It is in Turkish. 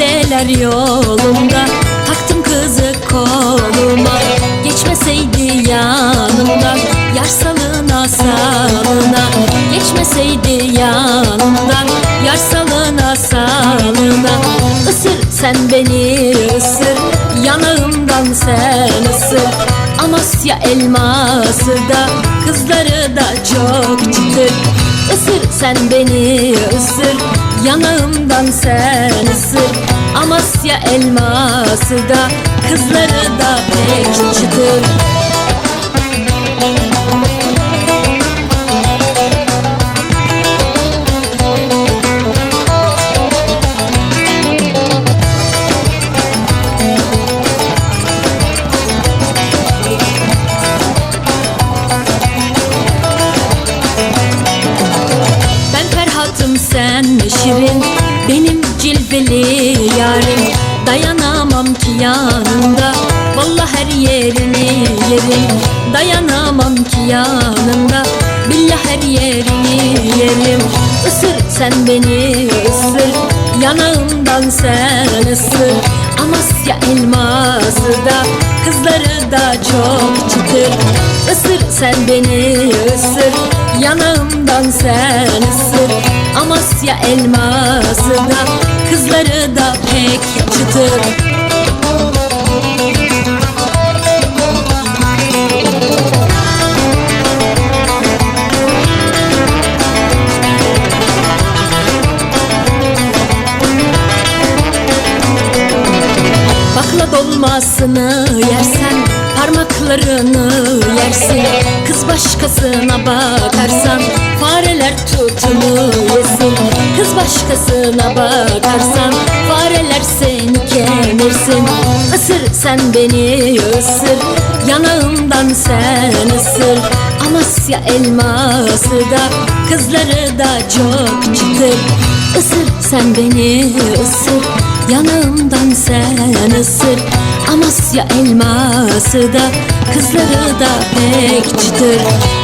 her yolumda Taktım kızı koluma Geçmeseydi yanımdan Yar salına salına Geçmeseydi yanımdan Yar salına salına Isır sen beni ısır. Yanağımdan sen ısır Amasya elması da. Kızları da çok çıtır. Isır sen beni ısır. Yanağımdan sen ısır Amasya elması da Kızları da pek çıtır. Ben Ferhat'ım sen Şirin? Benim cilveli yarim Dayanamam ki yanında Vallahi her yerini yerim. Dayanamam ki yanında Billah her yerini yerim. Isır sen beni ısır Yanağımdan sen ısır. Amasya elması da Kızları da çok çıtır Isır sen beni ısır Yanağımdan sen ısır. Amasya elması da Kızları da pek çıtır Bakla dolmasını yersen Parmaklarını yersin. Kız başkasına bakarsan Fareler tutunu yesin Kız başkasına bakarsan Fareler seni kemirsin. Isır sen beni ısır. Yanağımdan sen ısır. Amasya elması da Kızları da çok çıtır Isır sen beni ısır. Yanağımdan sen ısır. Amasya elması da Kızları da pek çıtır